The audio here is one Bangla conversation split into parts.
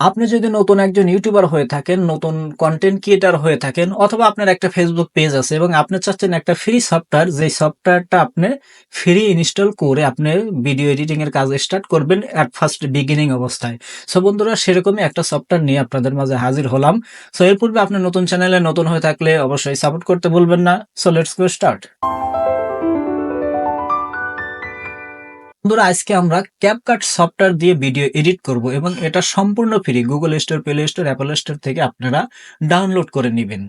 আপনি যদি নতুন একজন ইউটিউবার হয়ে থাকেন, নতুন কন্টেন্ট ক্রিয়েটার হয়ে থাকেন অথবা আপনার একটা ফেসবুক পেজ আছে এবং আপনি চাচ্ছেন একটা ফ্রি সফটওয়্যার যেই সফটওয়্যারটা আপনি ফ্রি ইনস্টল করে আপনি ভিডিও এডিটিং এর কাজ স্টার্ট করবেন এট ফার্স্ট বিগিনিং অবস্থায়। সো বন্ধুরা সেরকমই একটা সফটওয়্যার নিয়ে আপনাদের মাঝে হাজির হলাম। সো এর পূর্বে আপনি নতুন চ্যানেলে নতুন হয়ে থাকলে অবশ্যই সাপোর্ট করতে ভুলবেন না। So let's go start. বন্ধুরা, আজকে আমরা ক্যাপকাট সফটওয়্যার দিয়ে ভিডিও এডিট করব এবং এটা সম্পূর্ণ free Google store play store Apple store থেকে আপনারা ডাউনলোড করে নেবেন।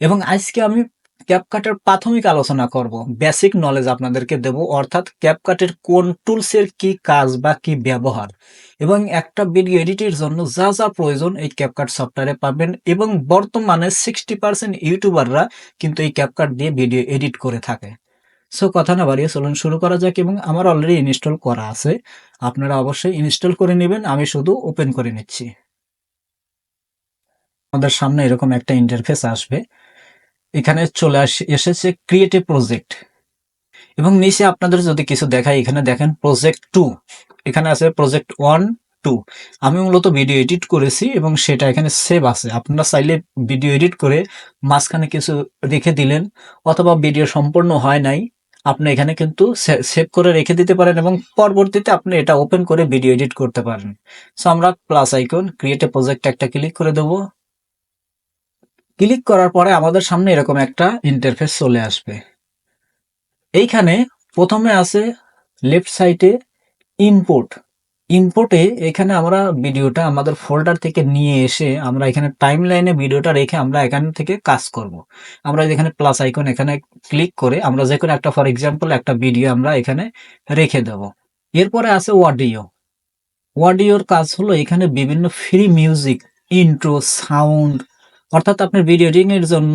এবং আজকে আমি ক্যাপকাটের প্রাথমিক আলোচনা করব। বেসিক নলেজ আপনাদেরকে দেব, অর্থাৎ ক্যাপকাটের কোন টুলসের কি কাজ বা কি ব্যবহার। এবং একটা ভিডিও এডিটের জন্য যা যা প্রয়োজন এই ক্যাপকাট সফটওয়্যারে পাবেন এবং বর্তমানে সিক্সটি পার্সেন্ট ইউটিউবাররা কিন্তু এই ক্যাপকাট দিয়ে ভিডিও এডিট করে থাকে। সো কথা না বাড়িয়ে চলুন, শুরু করা যাক এবং আমার অলরেডি ইনস্টল করা আছে। আপনারা অবশ্যই ইনস্টল করে নেবেন, আমি শুধু ওপেন করে নিচ্ছি। আমাদের সামনে এরকম একটা ইন্টারফেস আসবে। এখানে চলে এসেছে ক্রিয়েটিভ প্রজেক্ট এবং নিচে আপনাদের যদি কিছু দেখায়, এখানে দেখেন প্রজেক্ট টু এখানে আছে প্রজেক্ট ওয়ান টু আমি মূলত ভিডিও এডিট করেছি এবং সেটা এখানে সেভ আছে। আপনারা চাইলে ভিডিও এডিট করে মাঝখানে কিছু রেখে দিলেন, অথবা ভিডিও সম্পূর্ণ হয় নাই। আপনি এখানে কিন্তু সেভ করে রেখে দিতে পারেন এবং পরবর্তীতে আপনি এটা ওপেন করে ভিডিও এডিট করতে পারেন। সো আমরা plus icon create a project একটা ক্লিক করে দেবো। ক্লিক করার পরে আমাদের সামনে এরকম একটা ইন্টারফেস চলে আসবে। এইখানে প্রথমে আছে লেফট সাইডে ইম্পোর্ট ইম্পোর্টে এখানে আমরা ভিডিওটা আমাদের ফোল্ডার থেকে নিয়ে এসে আমরা এখানে টাইম লাইনে ভিডিওটা রেখে আমরা এখান থেকে কাজ করব। আমরা এখানে প্লাস আইকন এখানে ক্লিক করে আমরা যে কোনো একটা ফর এক্সাম্পল একটা ভিডিও আমরা এখানে রেখে দেব। এরপরে আছে অডিও অডিওর কাজ হলো এখানে বিভিন্ন ফ্রি মিউজিক ইন্ট্রো সাউন্ড অর্থাৎ আপনার ভিডিও এর জন্য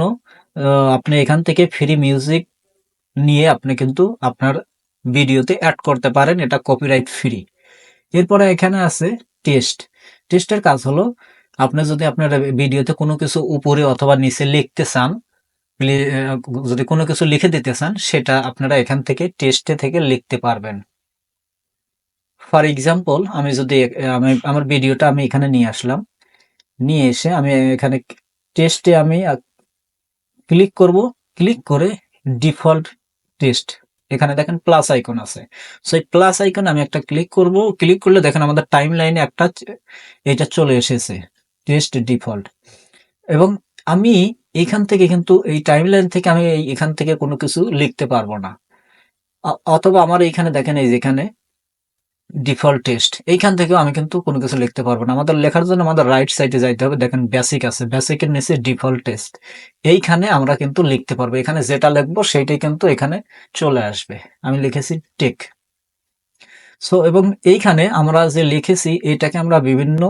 আপনি এখান থেকে ফ্রি মিউজিক নিয়ে আপনি কিন্তু আপনার ভিডিওতে অ্যাড করতে পারেন। এটা কপিরাইট ফ্রি এরপরে এখানে আছে টেস্ট টেস্টের কাজ হলো, আপনি যদি আপনার ভিডিওতে কোনো কিছু উপরে অথবা নিচে লিখতে চান যদি কোনো কিছু লিখে দিতে চান, সেটা আপনারা এখান থেকে টেস্টে থেকে লিখতে পারবেন। ফর এক্সাম্পল আমি যদি, আমি, আমার ভিডিওটা আমি এখানে নিয়ে আসলাম। নিয়ে এসে আমি এখানে টেস্টে আমি ক্লিক করব। ক্লিক করে ডিফল্ট টেস্ট এখানে দেখেন প্লাস আইকন আছে। সো এই প্লাস আইকন আমি একটা ক্লিক করব ক্লিক করলে দেখেন আমাদের টাইম লাইনে একটা এটা চলে এসেছে টেস্ট ডিফল্ট এবং আমি এখান থেকে কিন্তু এই টাইম লাইন থেকে আমি এখান থেকে কোনো কিছু লিখতে পারব না। অথবা আমার এইখানে দেখেন এই যেখানে ডিফল্ট টেস্ট। এইখান থেকেও আমি কিন্তু কোনো কিছু লিখতে পারব না। আমাদের লেখার জন্য আমাদের রাইট সাইডে যাইতে হবে। দেখেন বেসিক আছে। বেসিকের নিচে ডিফল্ট টেস্ট এইখানে আমরা কিন্তু লিখতে পারব। এখানে যেটা লিখব সেইটাই কিন্তু এখানে চলে আসবে। আমি লিখেছি টেক সো এবং এইখানে আমরা যে লিখেছি, এটাকে আমরা বিভিন্ন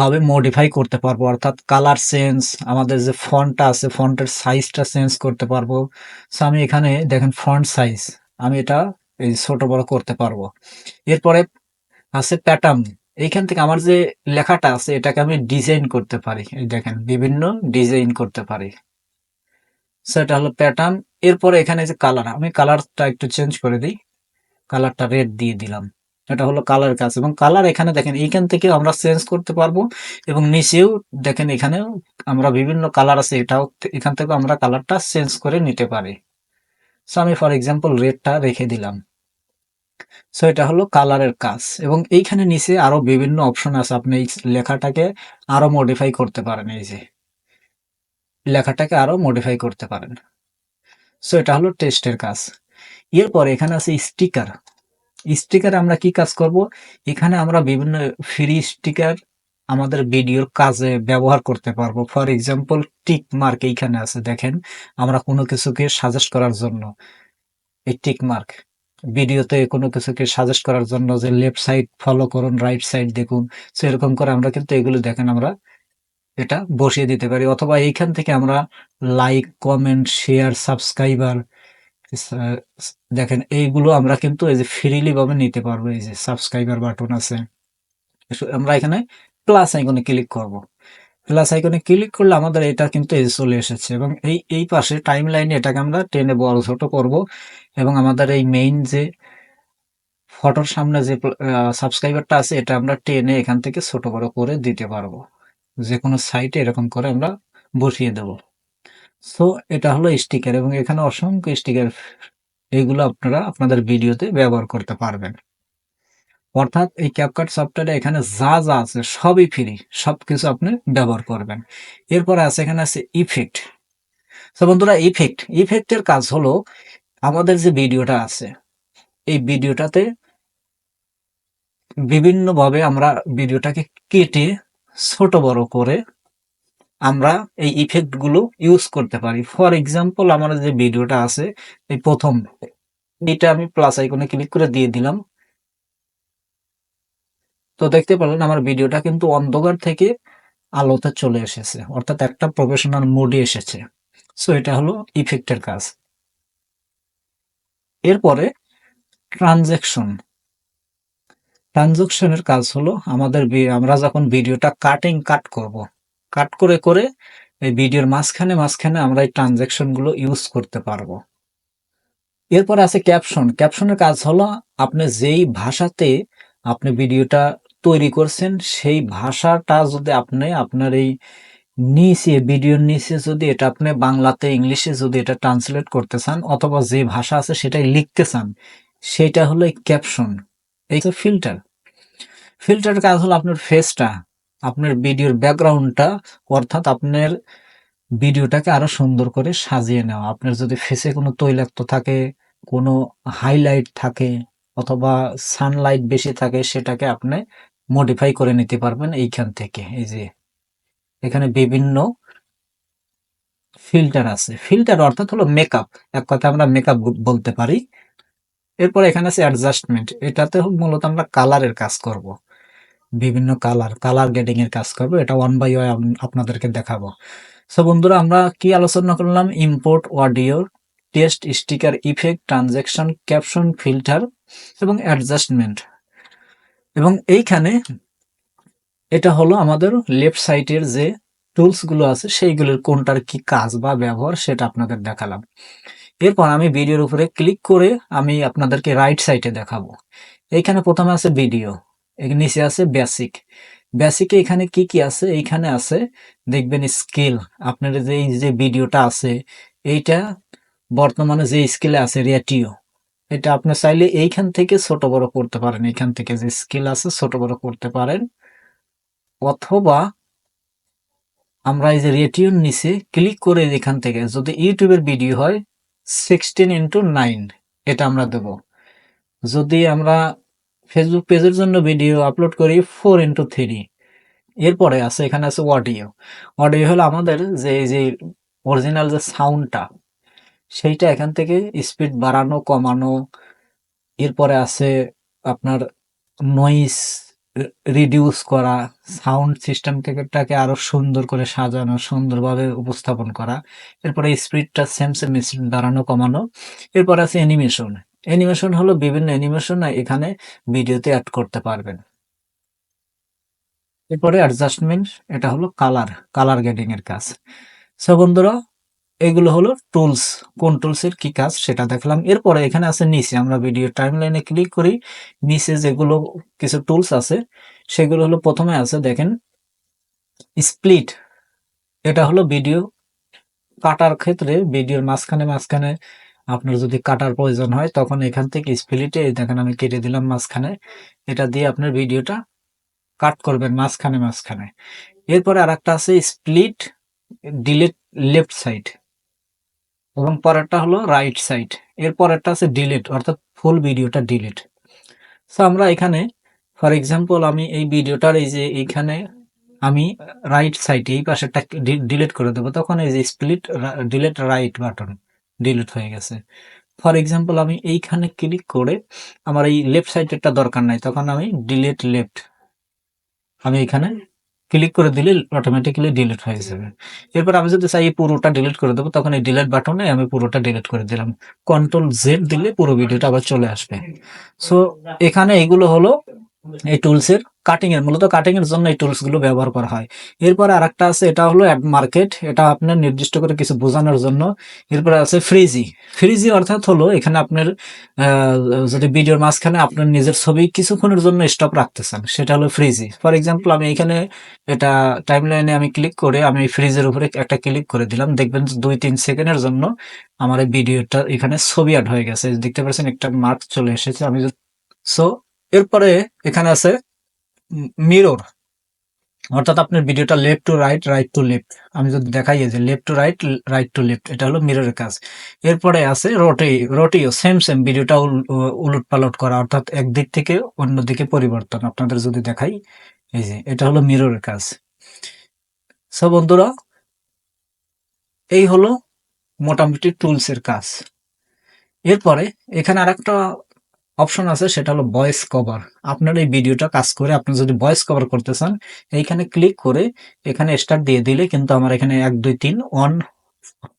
ভাবে মডিফাই করতে পারব। অর্থাৎ কালার চেঞ্জ আমাদের যে ফন্টটা আছে ফন্টের সাইজটা চেঞ্জ করতে পারব। সো আমি এখানে দেখেন ফন্ট সাইজ আমি এটা এই ছোট বড় করতে পারব। এরপরে আছে প্যাটার্ন এইখান থেকে আমার যে লেখাটা আছে, এটাকে আমি ডিজাইন করতে পারি। দেখেন, বিভিন্ন ডিজাইন করতে পারি। সেটা হলো প্যাটার্ন এরপরে এখানে যে কালার আমি কালারটা একটু চেঞ্জ করে দিই। কালারটা রেড দিয়ে দিলাম। এটা হলো কালার কাজ। এবং কালার এখানে দেখেন, এইখান থেকে আমরা চেঞ্জ করতে পারব। এবং নিচেও দেখেন এখানে আমরা বিভিন্ন কালার আছে, এটাও এখান থেকে আমরা কালারটা চেঞ্জ করে নিতে পারি। সো আমি ফর এক্সাম্পল রেডটা রেখে দিলাম। সো এটা হলো কালারের কাজ। এবং এইখানে নিচে আরও বিভিন্ন অপশন আছে। আপনি এই লেখাটাকে আরও মডিফাই করতে পারেন এই যে। লেখাটাকে আরও মডিফাই করতে পারেন। সো এটা হলো টেস্টের কাজ। এরপর এখানে আছে স্টিকার স্টিকার আমরা কি কাজ করব? এখানে আমরা বিভিন্ন ফ্রি স্টিকার আমাদের ভিডিওর কাজে ব্যবহার করতে পারব। ফর এক্সাম্পল টিক মার্ক এইখানে আছে, দেখেন। আমরা কোনো কিছুকে সাজেস্ট করার জন্য এই টিক মার্ক ভিডিওতে কোনো কিছুকে সাজেস্ট করার জন্য যে লেফট সাইড ফলো করুন রাইট সাইড দেখুন সেরকম করে আমরা কিন্তু এগুলো দেখেন আমরা এটা বসিয়ে দিতে পারি। অথবা এইখান থেকে আমরা লাইক কমেন্ট শেয়ার সাবস্ক্রাইবার দেখেন, এইগুলো আমরা কিন্তু এই যে ফ্রিলি ভাবে নিতে পারব, এই যে সাবস্ক্রাইবার বাটন আছে। আমরা এখানে প্লাস আইকনে ক্লিক করব। প্লাস আইকনে ক্লিক করলে আমাদের এটা কিন্তু চলে এসেছে এবং এই এই পাশে টাইম লাইনে এটাকে আমরা টেনে বড় ছোট করব এবং আমাদের এই মেইন যে ফটোর সামনে যে সাবস্ক্রাইবারটা আছে এটা আমরা টেনে এখান থেকে ছোট বড় করে দিতে পারব। যে কোনো সাইটে এরকম করে আমরা বসিয়ে দেব। সো এটা হলো স্টিকার এবং এখানে অসংখ্য স্টিকার এগুলো আপনারা আপনাদের ভিডিওতে ব্যবহার করতে পারবেন। অর্থাৎ এই ক্যাপকাট সফটওয়্যারে এখানে যা যা আছে সবই ফ্রি সবকিছু আপনি ব্যবহার করবেন। এরপরে আছে, এখানে আছে ইফেক্ট তো বন্ধুরা ইফেক্ট ইফেক্টের কাজ হলো আমাদের যে ভিডিওটা আছে, এই ভিডিওটাতে বিভিন্নভাবে আমরা ভিডিওটাকে কেটে ছোট বড় করে আমরা এই ইফেক্টগুলো ইউজ করতে পারি। ফর এক্সাম্পল আমার যে ভিডিওটা আছে, এই প্রথম এটা আমি প্লাস আইকনে ক্লিক করে দিয়ে দিলাম। তো দেখতে পেলেন আমার ভিডিওটা কিন্তু অন্ধকার থেকে আলোতে চলে এসেছে, অর্থাৎ একটা প্রফেশনাল মোডে এসেছে। সো এটা হলো ইফেক্টের কাজ। এরপরে ট্রানজেকশন ট্রানজেকশনের কাজ হলো আমাদের আমরা যখন ভিডিওটা কাটিং কাট করব কাট করে করে এই ভিডিওর মাঝখানে মাঝখানে আমরা এই ট্রানজেকশনগুলো ইউজ করতে পারব। এরপর আছে ক্যাপশন ক্যাপশনের কাজ হলো আপনি যেই ভাষাতে আপনি ভিডিওটা তৈরি করছেন, সেই ভাষাটা যদি আপনি, আপনার এই নিচে, ভিডিওর নিচে যদি এটা আপনি বাংলাতে, ইংলিশে যদি এটা ট্রান্সলেট করতে চান, অথবা যে ভাষা আছে সেটাই লিখতে চান, সেটা হলো ক্যাপশন এই ফিল্টার ফিল্টার কাজ হলো আপনার ফেসটা আপনার ভিডিওর ব্যাকগ্রাউন্ডটা অর্থাৎ আপনার ভিডিওটাকে আরও সুন্দর করে সাজিয়ে নেওয়া। আপনার যদি ফেসে কোনো তৈলাক্ত থাকে, কোনো হাইলাইট থাকে, অথবা সানলাইট বেশি থাকে, সেটাকে আপনি মডিফাই করে নিতে পারবেন এইখান থেকে। এই যে, এখানে বিভিন্ন ফিল্টার আছে। ফিল্টার অর্থাৎ হলো মেকআপ এক কথা আমরা মেকআপ বলতে পারি। এরপর এখানে আছে অ্যাডজাস্টমেন্ট এটাতে মূলত আমরা কালারের কাজ করব। বিভিন্ন কালার কালার গ্রেডিং এর কাজ করব। এটা ওয়ান বাই ওয়ান আপনাদেরকে দেখাবো। সো বন্ধুরা, আমরা কি আলোচনা করলাম? Import audio test sticker effect transaction caption filter এবং অ্যাডজাস্টমেন্ট এবং এইখানে এটা হলো আমাদের লেফট সাইডের যে টুলসগুলো আছে, সেইগুলোর কোনটার কি কাজ বা ব্যবহার সেটা আপনাদের দেখালাম। এরপর আমি ভিডিওর উপরে ক্লিক করে আমি আপনাদেরকে রাইট সাইডে দেখাবো। এইখানে প্রথমে আছে ভিডিও নিচে আছে বেসিক বেসিকে এখানে কি কি আছে? এইখানে আছে, দেখবেন স্কেল আপনার যে এই যে ভিডিওটা আছে, এইটা বর্তমানে যে স্কেলে আছে রেটিও এটা আপনি চাইলে এইখান থেকে ছোট বড় করতে পারেন। এইখান থেকে যে স্কেল আছে ছোট বড় করতে পারেন। অথবা আমরা এই যে রেটিওর নিচে ক্লিক করে এখান থেকে যদি ইউটিউবের ভিডিও হয় সিক্সটিন ইন্টু নাইন এটা আমরা দেব। যদি আমরা ফেসবুক পেজের জন্য ভিডিও আপলোড করি ফোর ইন্টু থ্রি এরপরে আছে, এখানে আছে অডিও অডিও হলো আমাদের যে যে অরিজিনাল যে সাউন্ডটা সেইটা এখান থেকে স্পিড বাড়ানো, কমানো, এরপরে আছে আপনার নয়েস রিডিউস করা সাউন্ড সিস্টেম থেকেটাকে আরও সুন্দর করে সাজানো, সুন্দরভাবে উপস্থাপন করা, এরপরে স্পিডটা সেম সেম স্পিড বাড়ানো, কমানো, এরপর আছে অ্যানিমেশন অ্যানিমেশন হলো বিভিন্ন অ্যানিমেশন এখানে ভিডিওতে অ্যাড করতে পারবেন। এরপরে অ্যাডজাস্টমেন্ট এটা হলো কালার কালার গ্রেডিং এর কাজ। সো বন্ধুরা এগুলো হলো টুলস কোন টুলস এর কি কাজ সেটা দেখলাম। এরপরে এখানে আছে নিচে, আমরা ভিডিও টাইমলাইনে ক্লিক করি, নিচে যেগুলো কিছু টুলস আছে, সেগুলো হলো প্রথমে আছে, দেখেন স্প্লিট এটা হলো ভিডিও কাটার ক্ষেত্রে ভিডিওর মাঝখানে মাঝখানে আপনার যদি কাটার প্রয়োজন হয়, তখন এখান থেকে স্প্লিটে দেখেন আমি কেটে দিলাম মাঝখানে, এটা দিয়ে আপনার ভিডিওটা কাট করবেন মাঝখানে মাঝখানে। এরপরে আর একটা আছে স্প্লিট ডিলেট লেফট সাইড এবং পরেরটা হলো রাইট সাইড এর পরেরটা আছে ডিলিট অর্থাৎ ফুল ভিডিওটা ডিলিট সো আমরা এখানে ফর এক্সাম্পল আমি এই ভিডিওটার এই যে এইখানে আমি রাইট সাইডে এই পাশেরটা ডিলিট করে দেবো, তখন এই যে split delete right button delete হয়ে গেছে। ফর এক্সাম্পল আমি এইখানে ক্লিক করে আমার এই লেফট সাইডেরটা দরকার নাই, তখন আমি ডিলিট লেফট আমি এখানে ক্লিক করে দিলে অটোমেটিক্যালি ডিলিট হয়ে যাবে। এরপর আমি যদি চাই পুরোটা ডিলিট করে দেবো, তখন এই ডিলিট বাটনে আমি পুরোটা ডিলিট করে দিলাম। কন্ট্রোল জেড দিলে পুরো ভিডিওটা আবার চলে আসবে। সো এখানে এগুলো হলো এই টুলসের কাটিং এর, মূলত কাটিং এর জন্য এই টুলসগুলো ব্যবহার করা হয়। এরপরে আরেকটা আছে, এটা হলো অ্যাড মার্কেট এটা আপনার নির্দিষ্ট করে কিছু বোঝানোর জন্য। এরপরে আছে ফ্রিজি ফ্রিজি অর্থাৎ হলো এখানে আপনার যদি ভিডিওর মাঝখানে আপনার নিজের ছবি কিছুক্ষণের জন্য স্টপ রাখতে চান সেটা হলো ফ্রিজি ফর এক্সাম্পল আমি এখানে এটা টাইম লাইনে আমি ক্লিক করে আমি ফ্রিজের উপরে একটা ক্লিক করে দিলাম। দেখবেন দুই তিন সেকেন্ডের জন্য আমার এই ভিডিওটা এখানে ছবি অ্যাড হয়ে গেছে। দেখতে পাচ্ছেন একটা মার্ক চলে এসেছে। আমি সো এরপরে এখানে আছে মিরর অর্থাৎ আপনার ভিডিওটা left to right right to left আমি যদি দেখাই যে left to right right to left এটা হলো মিররের কাজ। এরপরে আছে রোটি রোটিও সেম সেম ভিডিওটা উলট পালট করা, অর্থাৎ একদিক থেকে অন্য দিকে পরিবর্তন। আপনাদের যদি দেখাই, এই যে, এটা হলো মিররের কাজ। সব বন্ধুরা, এই হলো মোটামুটি টুলসের কাজ। এরপরে এখানে আরেকটা অপশন আছে সেটা হলো ভয়েস কভার আপনার এই ভিডিওটা কাজ করে আপনি যদি ভয়েস কভার করতে চান এইখানে ক্লিক করে এখানে স্টার্ট দিয়ে দিলে কিন্তু আমার এখানে এক দুই তিন ওয়ান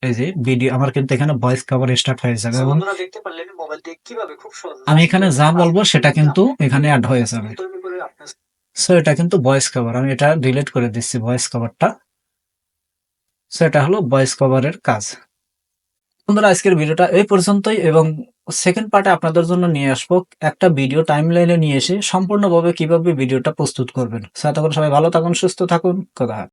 এই যে ভিডিও আমার কিন্তু এখানে ভয়েস কভার স্টার্ট হয়ে যাবে। এবং আমি এখানে যা বলব সেটা কিন্তু এখানে অ্যাড হয়ে যাবে। সো এটা কিন্তু ভয়েস কভার আমি এটা ডিলিট করে দিচ্ছি ভয়েস কভারটা সো এটা হলো ভয়েস কভারের কাজ। বন্ধুরা, আজকের ভিডিওটা এই পর্যন্তই এবং সেকেন্ড পার্টে আপনাদের জন্য নিয়ে আসব একটা ভিডিও টাইম লাইনে নিয়ে এসে সম্পূর্ণভাবে কীভাবে ভিডিওটা প্রস্তুত করবেন। সাথে সবাই ভালো থাকুন, সুস্থ থাকুন কথা